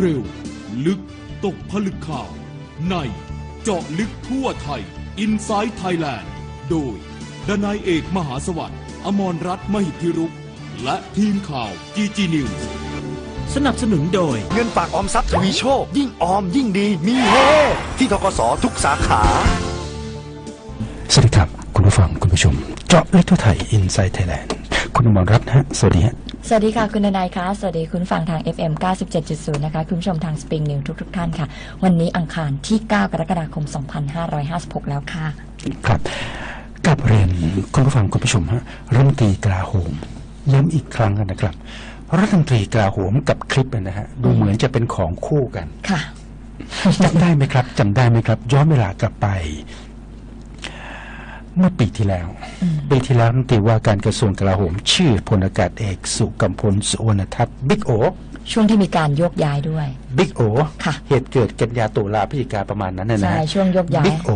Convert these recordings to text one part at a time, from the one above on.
เร็ว ลึกตกผลึกข่าว ในเจาะลึกทั่วไทย i n s i ซ e Thailand โดย ดนายเอกมหาสวัสดิ์ อมรรัตน์มหิทธิรุกษ์และทีมข่าว GG News สนับสนุนโดย เงินฝากออมทรัพย์ทวีโชค ยิ่งออมยิ่งดีมีเฮที่ทกสทุกสาขา สวัสดีครับ คุณผู้ฟังคุณผู้ชม เจาะลึกทั่วไทยอินไซต์ไทยแลนด์คุณอมรรัตน์ฮะสวัสดีฮะ สวัสดีค่ะ คุณนายคะสวัสดีคุณฟังทาง FM 97.0 นะคะ คุณผู้ชมทางสปริงนิวทุกๆ ท่านค่ะ วันนี้อังคารที่ 9 กรกฎาคม 2556 แล้วค่ะ ครับกลับเรียนคุณผู้ฟังคุณผู้ชมฮะรัฐมนตรีกลาโหม ย้ำอีกครั้งกันนะครับ รัฐมนตรีกลาโหมกับคลิปนะฮะดูเหมือนจะเป็นของคู่กันค่ะ จำได้ไหมครับจำได้ไหมครับ ย้อนเวลากลับไป เมื่อปีที่แล้วปีที่แล้วรัฐมนตรีว่าการกระทรวงกลาโหม ชื่อพลอากาศเอกสุกัมพลสุวรรณทัศน์บิ๊กโอช่วงที่มีการโยกย้ายด้วยบิ๊กโอค่ะเหตุเกิดกันยาตุลาพฤศจิกาประมาณนั้นนะนะใช่ฮะช่วงโยกย้ายบิ๊กโอ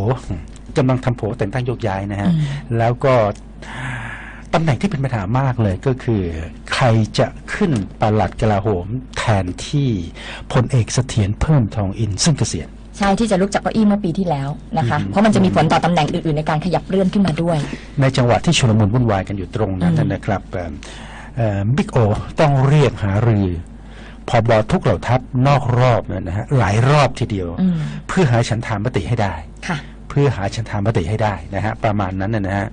กำลังทำโผแต่งตั้งโยกย้ายนะฮะอืมแล้วก็ตำแหน่งที่เป็นปัญหามากเลยก็คือ ใครจะขึ้นปลัดกลาโหมแทนที่พลเอกเสถียรเพิ่มทองอินซึ่งเกษียณ ใช่ที่จะลุกจากเก้าอี้เมื่อปีที่แล้วนะคะอืมเพราะมันจะมีผลต่อตำแหน่งอื่นๆในการขยับเลื่อนขึ้นมาด้วย ในจังหวะที่ชุลมุนวุ่นวายกันอยู่ตรงนั้นอืมนะครับเอ่อเอ่อบิ๊กโอต้องเรียกหารือพอบอทุกเหล่าทัพนอกรอบเนี่ยนะฮะหลายรอบทีเดียวอืมเพื่อหาฉันทามติให้ได้ค่ะเพื่อหาฉันทามติให้ได้นะฮะประมาณนั้นนะนะฮะ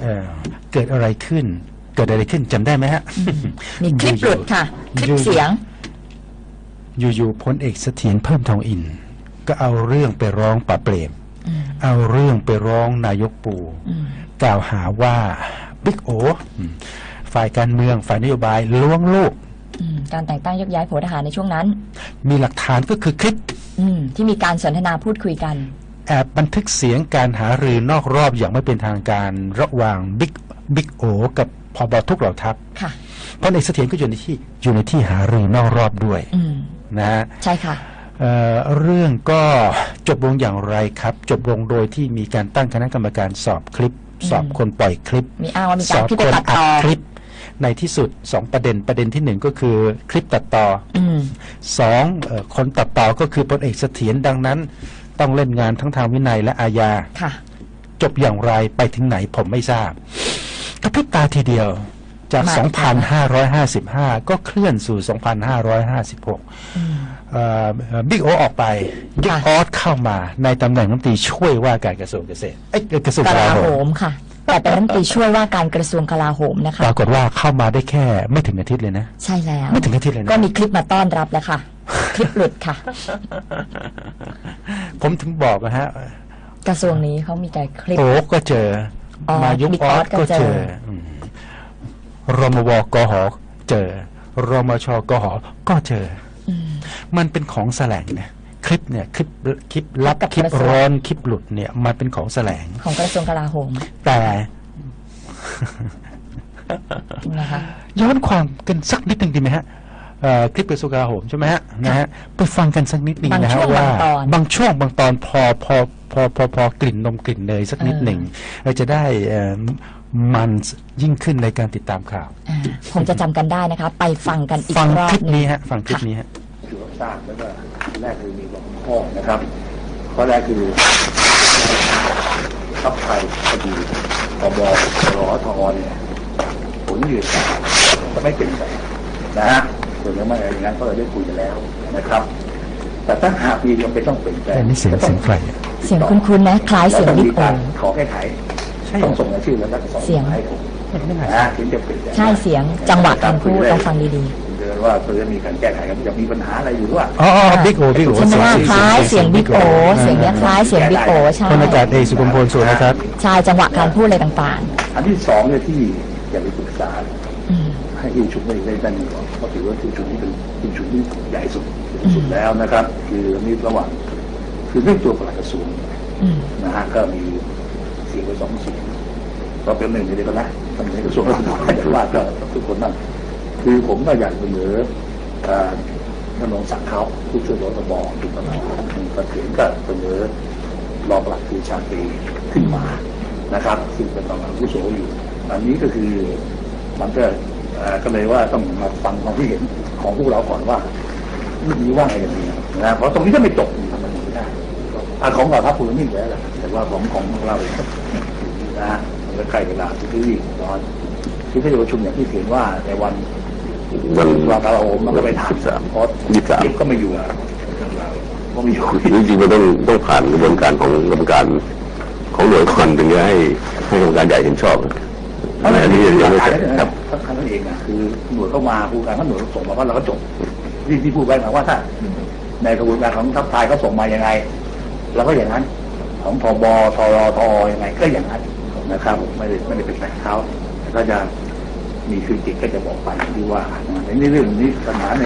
เอ่อเกิดอะไรขึ้น เกิดอะไรขึ้นจำได้ไหมฮะมีคลิปหลุดค่ะ คลิปเสียง อยู่ๆพลเอกเสถียรเพิ่มทองอิน ก็เอาเรื่องไปร้องป่าเปรมอืมเอาเรื่องไปร้องนายกปูอืมกล่าวหาว่าบิ๊กโอฝ่ายการเมืองฝ่ายนโยบายล้วงลูกอืมการแต่งตั้งโยกย้ายโผทหารในช่วงนั้น มีหลักฐานก็คือคลิปอืมที่มีการสนทนาพูดคุยกันแอบบันทึกเสียงการหารือนอกรอบอย่างไม่เป็นทางการระหว่างบิ๊กบิ๊กโอกับพอบทุกเหล่าทัพค่ะพลเอกเสถียรก็อยู่ในที่อยู่ในที่หารือนอกรอบด้วยอืมนะฮะใช่ค่ะ เอ่อเรื่องก็จบลงอย่างไรครับ จบลงโดยที่มีการตั้งคณะกรรมการสอบคลิป สอบคนปล่อยคลิป มีอ้างว่ามีสการอบที่ไปคนตัดอัต่ดอคลิป ในที่สุดสองประเด็นประเด็นที่หนึ่งก็คือคลิปตัดต่ออืมสองเอ่อคนตัดต่อก็คือพลเอกเสถียรดังนั้น ต้องเล่นงานทั้งทางวินัยและอาญา ค่ะ จบอย่างไรไปถึงไหนผมไม่ทราบกระพริบตาทีเดียวจาก มา 2,555 ก็เคลื่อนสู่ 2,556 อืม บิ๊กโอออกไปบิ๊กค่ะออสเข้ามาในตำแหน่งรัฐมนตรีช่วยว่าการกระทรวงเกษตรเอ้ยกระทรวงกกลาลาโหโหมมค่ะ แต่เป็นรัฐมนตรีช่วยว่าการกระทรวงกลาโหมนะคะปรากฏว่าเข้ามาได้แค่ไม่ถึงอาทิตย์เลยนะ ใช่แล้วไม่ถึงอาทิตย์เลยนะก็มีคลิปมาต้อนรับแล้วค่ะ คลิปหลุดค่ะ ผมถึงบอกนะฮะกระทรวงนี้เขามีแต่คลิปโอ้ก็เจอออสมายุกบิ๊กออออสสก็ก็เจเจอออืมรมวกหเจอรมชกหก็เจออื มมันเป็นของแสลงนะคลิปเนี่ยคลิปคลิปลับกับคลิปกระทรวง ร้อนคลิปหลุดเนี่ยมันเป็นของแสลง ของกระทรวงกลาโหมแต่ นะคะย้อนความกันสักนิดหนึ่งดีไหมฮะเอ่อคลิปกระทรวงกลาโหมใช่ไหมฮะนะฮะไปฟังกันสักนิดหนึ่งบางนะช่ฮะวงว่าบางตอน บางช่วงบางตอนพอพอ พอพอพอกลิ่นนมกลิ่นเนยสักนิดหนึ่งเราจะได้เอ่อมันยิ่งขึ้นในการติดตามข่าวอ่าคงจะจำกันได้นะคะ ไปฟังกันอีกฟังรอคลิบปหนึนี้งฮะฟังคลิปนี้ฮะคือรับทราบแล้วก็แรกคือมีสองข้อนะครับข้อแรกคือทับไทยคดีพบรอทอเนี่ยผลยืนยันจะไม่เป็นไปนะฮะส่วนยังไม่อะไรอย่างนั้นก็เราได้คุยกันแล้วนะครับ แต่ถ้าหากมียังเป็นต้องเปลี่ยนแปลงแต่นี่เสียงเสียงใครอะเสียงคุ้นๆนะคล้ายเสียงแล้วต้องบิ๊มีกโอการขอแก้ไขใช่ต้องส่งรายชื่อแล้วก็ส่งเสียงมาให้ผมนะถึงจะเปลี่ยนแปลงใช่เสียงจังหวะการพูดต้องฟังดีเดี๋ยวว่าเพื่อมีการแก้ไขกันจะมีปัญหาอะไรอยู่หรือว่าอ๋อบิ๊กโอบิ๊กโอๆใช่ไหมว่าคล้ายเสียงบิ๊กโอเสียงเนี้ยคล้ายเสียงบิ๊กโอใช่พลอากาศเอกสุกุมพลสุวรรณทัศน์ใช่จังหวะการพูดอะไรต่างอันที่สองเนี่ยที่อยากไปปรึก ษาๆอืมให้ที่ประชุมได้ได้ด้านนี้ก่อนเพราะถือว่าที่ประชุมนี้เป็นที่ประชุมที่ใหญ่สุดที่สุดแล้วนะครับ คือมีระหว่างคือเรื่องตัวปลัดกระทรวงอืมนะฮะก็มีเสียงไปสองเสียงก็เป็นหนึ่งในเดียวกันนะทำในกระทรวงเราไม่ได้ว่าก็ทุกคนนั่นคือผมก็อยากเสนอเอ่อท่านรองศักดิ์เขาผู้ช่วยรตบถูกต้องก็เถียงก็เสนอรองปลัดคือชาตรีขึ้นมานะครับ ซึ่งเป็นตำแหน่งผู้โสอยู่ อันนี้ก็คือ มันก็เอ่อก็เลยว่าต้องมาฟังความเห็นของพวกเราก่อนว่าเรื่องนี้ว่าไงกันดีนะเพราะตรงนี้ถ้าไม่จบมันไม่ได้อะของเราครับคุณนี่แหละแต่ว่าของของเราเองนะมันก็ใกล้เวลาที่ที่ตอนที่ที่ประชุมอย่างที่เห็นว่าในวันมันวากาลาโหมมันก็ไปถามเพราะยี่สามก็ไม่อยู่อะเราก็ไม่อยู่จริงๆมันต้องต้องผ่านกระบวนการของกรรมการของหน่วยก่อนถึงจะให้ให้กรรมการใหญ่เห็นชอบ เพราะอันนี้ยังไม่หลักเสร็จการครับทั้งนั้นเองนะคือหน่วยเข้ามาผู้การเขาหน่วยส่งมาว่าเราก็จบที่ที่พูดไว้หมายว่าถ้าในกระบวนการของทัพไทยเขาส่งมายังไงเราก็อย่างนั้น ของทบทรทยังไงก็อย่างนั้นนะครับไม่ได้ไม่ได้เป็นแฝงเขาก็จะมีคือจิตก็จะบอกไปที่ว่านะในเรื่องนี้ปัญหาใน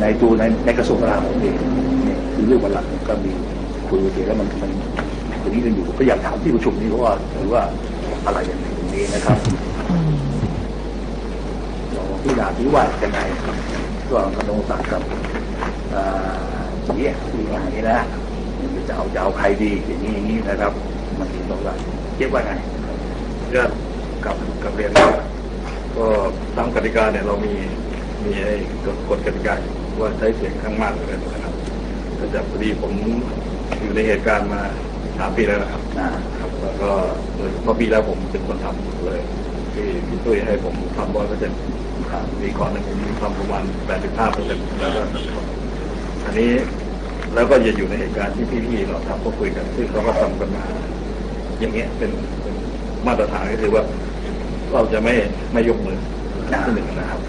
ในตัวในในกระทรวงกลาโหมเองเนี่ยคือเรื่องวันหลักก็มีคุยกันแล้วมันมันตรงนี้กันอยู่ก็อยากถามที่ประชุมนี้เพราะว่าหรือว่าอะไรอย่างไรตรง นี้นะครับอืมที่นาที่ว่ายังไงระหว่างธนงศักดิ์กับเอ่อเนี่ยที่ว่าอย่างนี้นะจะเอาจะเอาใครดีอย่างนี้อย่างนี้นะครับ มันถึงต้องได้เทียบว่าไงก็กับกับเรียนว่าก็ตามกติกาเนี่ยเรามีมีไอ้กฎกฎกติกาอยู่ว่าใช้เสียงข้างมากอะไรนะครับแต่จากพอดีผมอยู่ในเหตุการณ์มา สามปีแล้วนะครับอ่าครับ แล้วก็โดยเฉพาะปีแล้วผมเป็นคนทำเลย ที่พี่ตุ้ยให้ผมทำร้อยเปอร์เซ็นต์ปีก่อนเนี่ยผมทำประมาณแปดสิบห้าเปอร์เซ็นต์แล้วก็อันนี้แล้วก็จะอยู่ในเหตุการณ์ที่พี่ๆเราทำก็คุยกันซึ่งเขาก็ทำกันมาอย่างเงี้ยเป็นเป็นมาตรฐานก็คือว่า เราจะไม่ไม่ยกมือที่หนึ่งนะครับ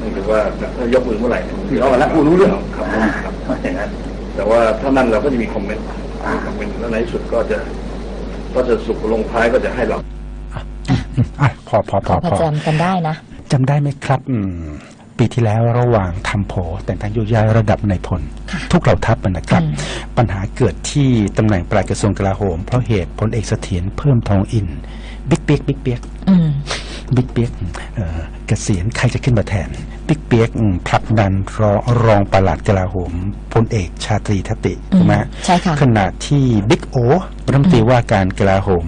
นั่นคือว่าถ้ายกมือเมื่อไหร่ที่เราแล้วผู้รู้เรื่องครับครับ อย่างนั้น แต่ว่าถ้านั่นเราก็จะมีคอมเมนต์ มีคอมเมนต์แล้วในที่สุดก็จะก็จะสุกลงท้ายก็จะให้เราอะพอพอพขออพประอจำกันได้นะจำได้ไหมครับอืมปีที่แล้วระหว่างทำโผแต่งตั้งโยกย้ายระดับในายพลค่ะทุกเหล่าทัพนะครับอืมปัญหาเกิดที่ตำแหน่งปลัดกระทรวงกลาโหม เพราะเหตุพลเอกเสถียรเพิ่มทองอินบิ๊กเปียกบิ๊กเปียกอืมบิ๊กเปียกเอ่อเกษียณใครจะขึ้นมาแทน บิ๊กเปียกอืมผลักดันรองรองปลัดกลาโหมพลเอกชาตรีทติอืมถูกไหมใช่ค่ะขณะที่บิ๊กโอรัฐมนตรีว่าการกลาโหม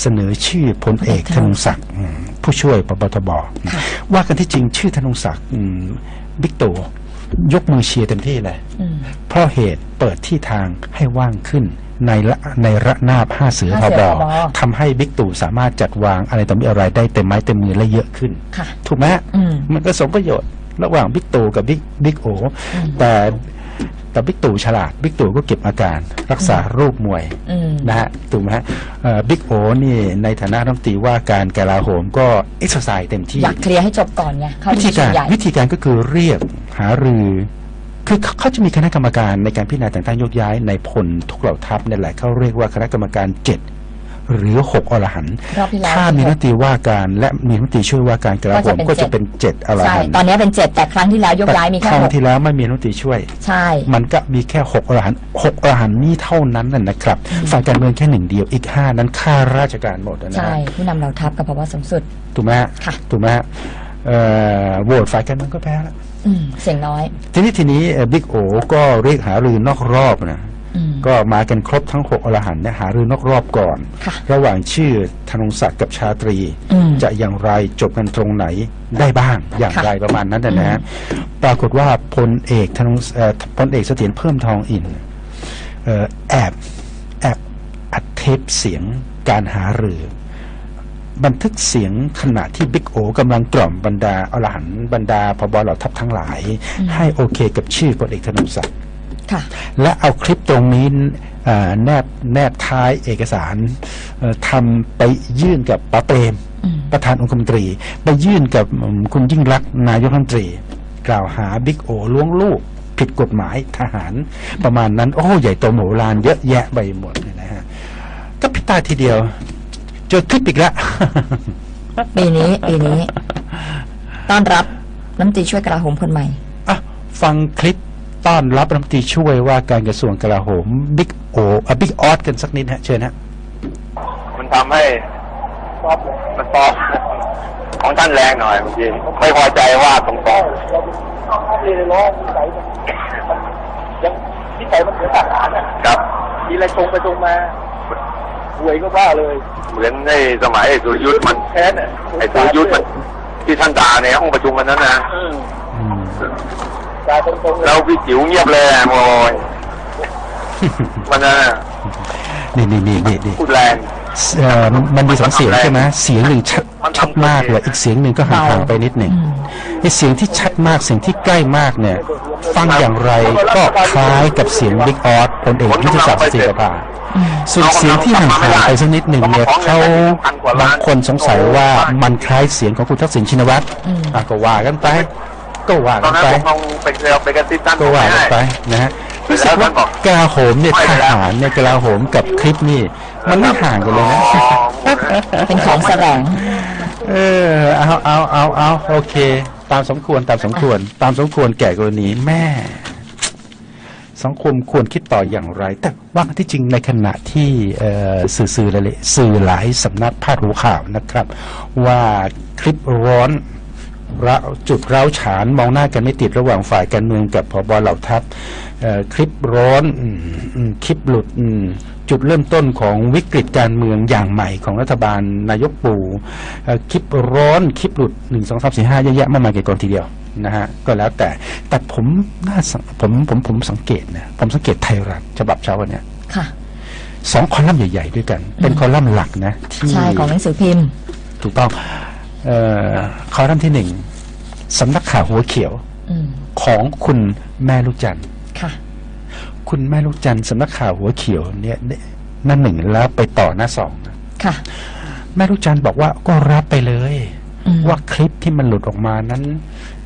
เสนอชื่อพลเอกธนงศักดิ์อืมผู้ช่วยปปทบค่ะว่ากันที่จริงชื่อธนงศักดิ์อืมบิ๊กตู่ยกมือเชียร์เต็มที่เลยอืมเพราะเหตุเปิดที่ทางให้ว่างขึ้น ในละในระนาบห้าเสือห้าพเสืบอผบทำให้บิ๊กตู่สามารถจัดวางอะไรต่อมีอะไรได้เต็มไม้เต็มมือและเยอะขึ้น ค่ะถูกไหมอืม มันก็สมประโยชน์ระหว่างบิ๊กตู่กับบิ๊กบิ๊กโออืม แต่แต่บิ๊กตู่ฉลาดบิ๊กตู่ก็เก็บอาการรักษารูปมวย อืม นะฮะถูกไหมฮะบิ๊กโอนี่ในฐานะรัฐมนตรีว่าการกลาโหมก็เอ็กซ์ไซส์เต็มที่ อยากเคลียร์ให้จบก่อนไงเข้าวิธีที่ประชุกามรใหญ่ วิธีการก็คือเรียกหารือ คือเขาเขาจะมีคณะกรรมการในการพิจารณาแต่งตั้งโยกย้ายในพลทุกเหล่าทัพนี่แหละเขาเรียกว่าคณะกรรมการเจ็ดหรือหกอรหันต์รอบที่แล้วถ้ามีรัฐมนตรีว่าการและมีรัฐมนตรีช่วยว่าการกลาโหมก็ก็จะจะเป็เป็นน เจ็ดอรใช่ หันต์ตอนนี้เป็นเจ็ดแต่ครั้งที่แล้วยกย้ายมีแค่ครั้งหกที่แล้วไม่มีรัฐมนตรีช่วย ใช่ มันก็มีแค่หกอรหันต์หกอรหันต์นี่เท่านั้นน่ะนะครับฝ่ายการเมืองแค่หนึ่งเดียวอีกห้านั้นข้าราชการหมดนะใช่ฮะผู้นำเราทัพกับพบสูงสุด ถูกไหมฮะค่ะ ถูกไหมฮะเอ่อโหวตฝ่ายการเมืองก็แพ้แล้ว อืมเสียงน้อย ทีนี้ทีนี้บิ๊กโอก็เรียกหารือนอกรอบนะอืม ก็มากันครบทั้งหกอรหันต์เนี่ยหารือนอกรอบก่อน ค่ะระหว่างชื่อธนงศักดิ์กับชาตรี อืมจะอย่างไรจบกันตรงไหนได้บ้างอย่างค่ะไรประมาณนั้นนะฮะปรากฏว่าพลเอกธนงเอ่อพลเอกเสถียรเพิ่มทองอินเอ่อแอบแอบอัดเทปเสียงการหารือ บันทึกเสียงขณะที่บิ๊กโอกำลังกล่อมบรรดาอรหันต์บรรดาพบเหล่าทัพทั้งหลาย ให้โอเคกับชื่อพลเอกธนงศักดิ์ค่ะและเอาคลิปตรงนี้เอ่อแนบแนบท้ายเอกสารเอ่อทำไปยื่นกับป้าเปรมอืมประธานองคมนตรี ไปยื่นกับอืมคุณยิ่งรักษณ์นายกรัฐมนตรี กล่าวหาบิ๊กโอล้วงลูกผิดกฎหมายทหารประมาณนั้น โอ้ใหญ่โตโหมลานเยอะแยะไปหมดเลยนะฮะก็พิตาทีเดียวเจอคลิปอีกแล้วปีนี้ปีนี้ต้อนรับน้ำตรีช่วยกลาโหมคนใหม่ อะ ฟังคลิปต้อนรับรัฐมนตรีช่วยว่าการกระทรวงกลาโหมบิ๊กโออะบิ๊กออสกันสักนิดฮะเชิญฮะมันทำให้มันซอฟต์ของท่านแรงหน่อยบางทีไม่พอใจว่าตรงๆยังนิสัยมันเหมือนทหารอะครับมีอะไรตรงไปตรงมา หวยก็ว่าเลย เหมือนในสมัยไอ้สุรยุทธ์มันแค้นอะไอ้สุรยุทธ์มันที่ท่านด่าในห้องประชุมวันนั้นนะอืมอืมแล้วพี่จิ๋วเงียบเลยอะโมยมันน่ะนี่นี่นี่นี่นี่พูดแรงเอ่อ มันมีสองเสียงใช่ไหมเสียงหนึ่งชัดชัดมากเลยอีกเสียงหนึ่งก็ห่างๆไปนิดหนึ่งไอ้เสียงที่ชัดมากเสียงที่ใกล้มากเนี่ย ฟังอย่างไรก็คล้ายกับเสียงบิ๊กออสพลเอกยุทธศักดิ์ศรีประภาส่วนเสียงที่ห่างๆไปสักนิดหนึ่งเนี่ยเขาบางคนสงสัยว่ามันคล้ายเสียงของคุณทักษิณชินวัตรอะก็ว่ากันไป ก็ว่าตอกันนนั้นไปผมลองไปเจอไปกระซิบท่านก็ว่ากันไปนะฮะ รู้สึกว่ากลาโหมเนี่ยทหารเนี่ยกลาโหมกับคลิปนี่ มันไม่ห่างกันเลยนะ เป็นของแสดง เออเอาเอาเอาเอาโอเค ตามสมควรตามสมควร ตามสมควรแก่กรณีแม่ สังคมควรคิดต่ออย่างไร แต่ว่าที่จริงในขณะที่เอ่อสื่อสื่อหลายๆสื่อหลายสำนักพาดหัวข่าวนะครับ ว่าคลิปร้อนระจุดเร้าฉานมองหน้ากันไม่ติดระหว่างฝ่ายการเมืองกับพบเหล่าทัพเอ่อ คลิปร้อนอืมอืมคลิปหลุดอืมจุดเริ่มต้นของวิกฤตการเมืองอย่างใหม่ของรัฐบาลนายกปู่เอ่อคลิปร้อนคลิปหลุดหนึ่งสองสามสี่ห้าเยอะแยะมากมายเกี่ยวกันทีเดียวนะฮะก็แล้วแต่แต่ผมน่าสังผมผมผมสังเกตนะผมสังเกตไทยรัฐฉบับเช้าวันเนี้ยค่ะสองคอลัมน์ใหญ่ ๆ ด้วยกัน เป็นคอลัมน์หลักนะที่ใช่ของหนังสือพิมพ์ ถูกต้องเอ่อคอลัมน์ที่หนึ่งสำนักข่าวหัวเขียวอืมของคุณแม่ลูกจันทร์ ค่ะคุณแม่ลูกจันทร์สำนักข่าวหัวเขียวเนี่ยหน้าหนึ่งแล้วไปต่อหน้าสองค่ะ แม่ลูกจันทร์บอกว่าก็รับไปเลยอืมว่าคลิปที่มันหลุดออกมานั้น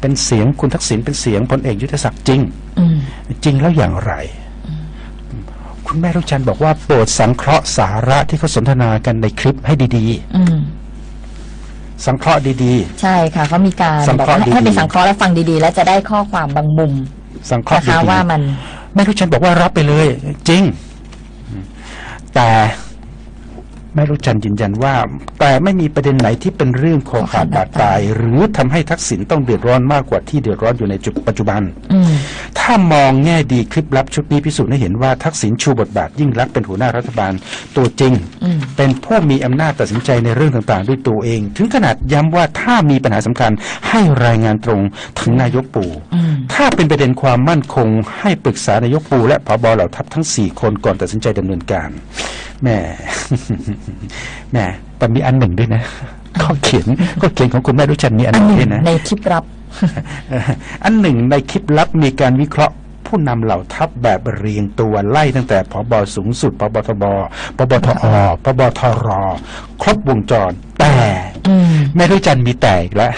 เป็นเสียงคุณทักษิณเป็นเสียงพลเอกยุทธศักดิ์จริงอืมจริงแล้วอย่างไร คุณแม่ลูกจันทร์บอกว่าโปรดสังเคราะห์สาระที่เขาสนทนากันในคลิปให้ดีอืมๆสังเคราะห์ดีใช่ค่ะเขามีการสังบอกเคราะห์ให้ให้ดีๆไปสังเคราะห์แล้วฟังดีๆ แล้วจะได้ข้อความบางมุมๆสังเคราะห์นะคะดีๆว่ามัน แม่ลูกจันบอกว่ารับไปเลย จริง แต่แม่ลูกจันยืนยันว่า แต่ไม่มีประเด็นไหนที่เป็นเรื่องคอขาดบาดตาย หรือทำให้ทักษิณต้องเดือดร้อนมากกว่าที่เดือดร้อนอยู่ในจุดปัจจุบันอื ถ้ามองแง่ดีคลิปลับชุดนี้พิสูจน์ให้เห็นว่าทักษิณชูบทบาทยิ่งรักษณ์เป็นหัวหน้ารัฐบาลตัวจริงอืมเป็นผู้มีอำนาจตัดสินใจในเรื่องต่างๆ ด้วยตัวเอง ถึงขนาดย้ำว่าถ้ามีปัญหาสำคัญให้รายงานตรงถึงนายกปู่อืมถ้าเป็นประเด็นความมั่นคง ให้ปรึกษานายกปู่และผบเหล่าทัพทั้งสี่คนก่อนตัดสินใจดำเนินการแหม่แหม่แต่มีอันหนึ่งด้วยนะข้อเขียนข้อเขียนของคุณแม่รุจันทร์มีอันอัหนนึ่หงนึ่ด้วยนะงในคลิปลับเอ่ออันหนึ่งในคลิปลับมีการวิเคราะห์ผู้นำเหล่าทัพแบบเรียงตัวไล่ตั้งแต่พบสูงสุดพบทบพบทอพบทร ครบวงจร แต่อืมแม่ด้วยจันทร์มีแต่อีกแล้ว